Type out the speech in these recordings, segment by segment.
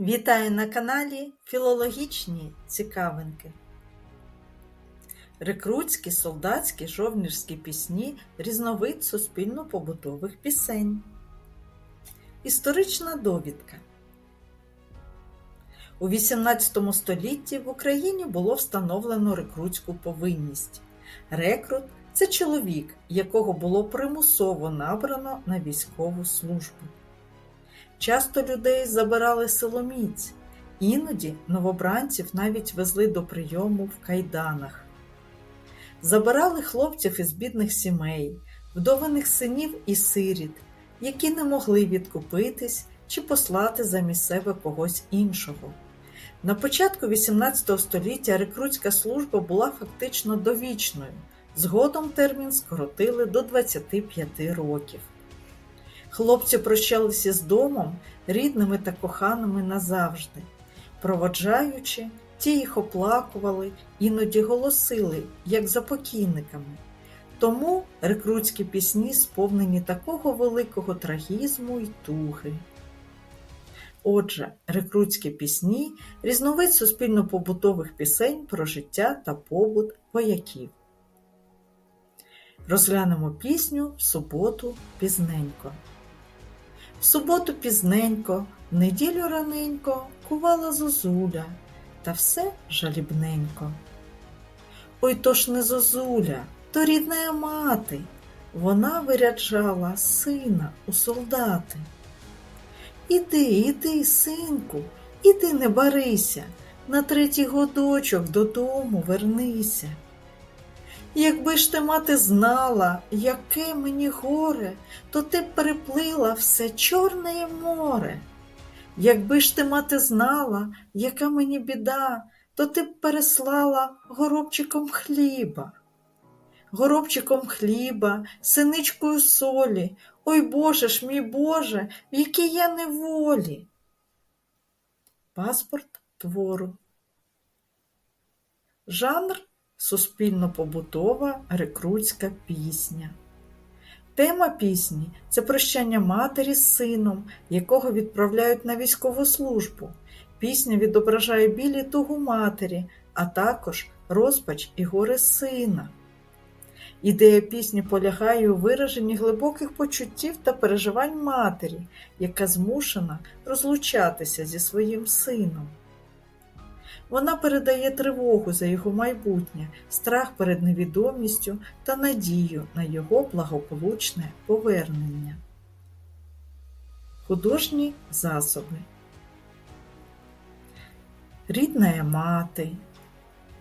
Вітаю на каналі Філологічні цікавинки. Рекрутські, солдатські, жовнірські пісні різновид суспільно-побутових пісень. Історична довідка. У XVIII столітті в Україні було встановлено рекрутську повинність. Рекрут це чоловік, якого було примусово набрано на військову службу. Часто людей забирали силоміць, іноді новобранців навіть везли до прийому в кайданах. Забирали хлопців із бідних сімей, вдованих синів і сиріт, які не могли відкупитись чи послати замість себе когось іншого. На початку XVIII століття рекрутська служба була фактично довічною, згодом термін скоротили до 25 років. Хлопці прощалися з домом, рідними та коханими назавжди. Проводжаючи, ті їх оплакували, іноді голосили, як за покійниками. Тому рекрутські пісні сповнені такого великого трагізму й туги. Отже, рекрутські пісні різновид суспільно-побутових пісень про життя та побут вояків. Розглянемо пісню в суботу пізненько. В суботу пізненько, в неділю раненько кувала зозуля, та все жалібненько. Ой то ж не зозуля, то рідна мати, вона виряджала сина у солдати. Іди, іди, синку, іди не барися, на третій годочок додому вернися. Якби ж ти, мати, знала, яке мені горе, то ти переплила все Чорне море. Якби ж ти, мати, знала, яка мені біда, то ти б переслала горобчиком хліба. Горобчиком хліба, синичкою солі, ой Боже ж мій Боже, в якій я неволі. Паспорт твору. Жанр суспільно-побутова рекрутська пісня. Тема пісні це прощання матері з сином, якого відправляють на військову службу. Пісня відображає білі тугу матері, а також розпач і горе сина. Ідея пісні полягає у вираженні глибоких почуттів та переживань матері, яка змушена розлучатися зі своїм сином. Вона передає тривогу за його майбутнє, страх перед невідомістю та надію на його благополучне повернення. Художні засоби Рідна мати,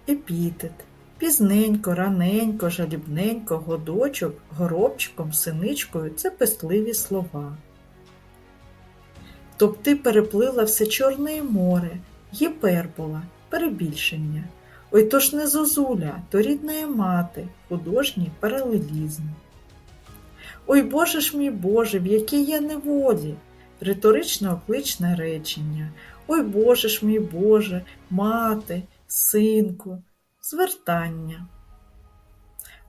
епітет, пізненько, раненько, жалібненько, годочок, горобчиком, синичкою це пестливі слова. Тобто ти переплила все Чорне море, гіпербола, перебільшення. Ой то ж не зозуля, то рідна мати, художній паралелізм. Ой Боже ж мій Боже, в якій я неволі, риторично окличне речення. Ой Боже ж мій Боже, мати, синку, звертання.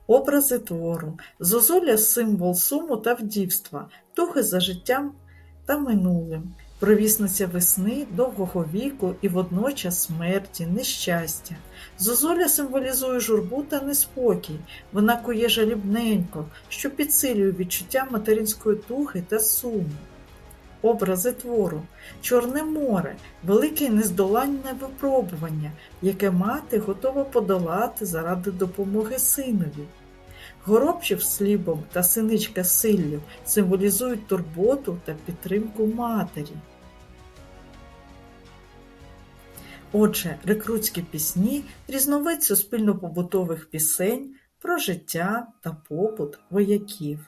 Образи твору. Зозуля символ суму та вдівства, тухи за життям та минулим провісниця весни, довгого віку і водночас смерті, нещастя. Зозуля символізує журбу та неспокій, вона кує жалібненько, що підсилює відчуття материнської тухи та суму. Образи твору, Чорне море, велике нездоланне випробування, яке мати готова подолати заради допомоги синові. Горобчик з слібом та синичка з силлю символізують турботу та підтримку матері. Отже, рекрутські пісні різновид суспільно-побутових пісень про життя та побут вояків.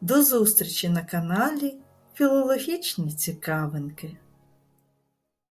До зустрічі на каналі Філологічні цікавинки.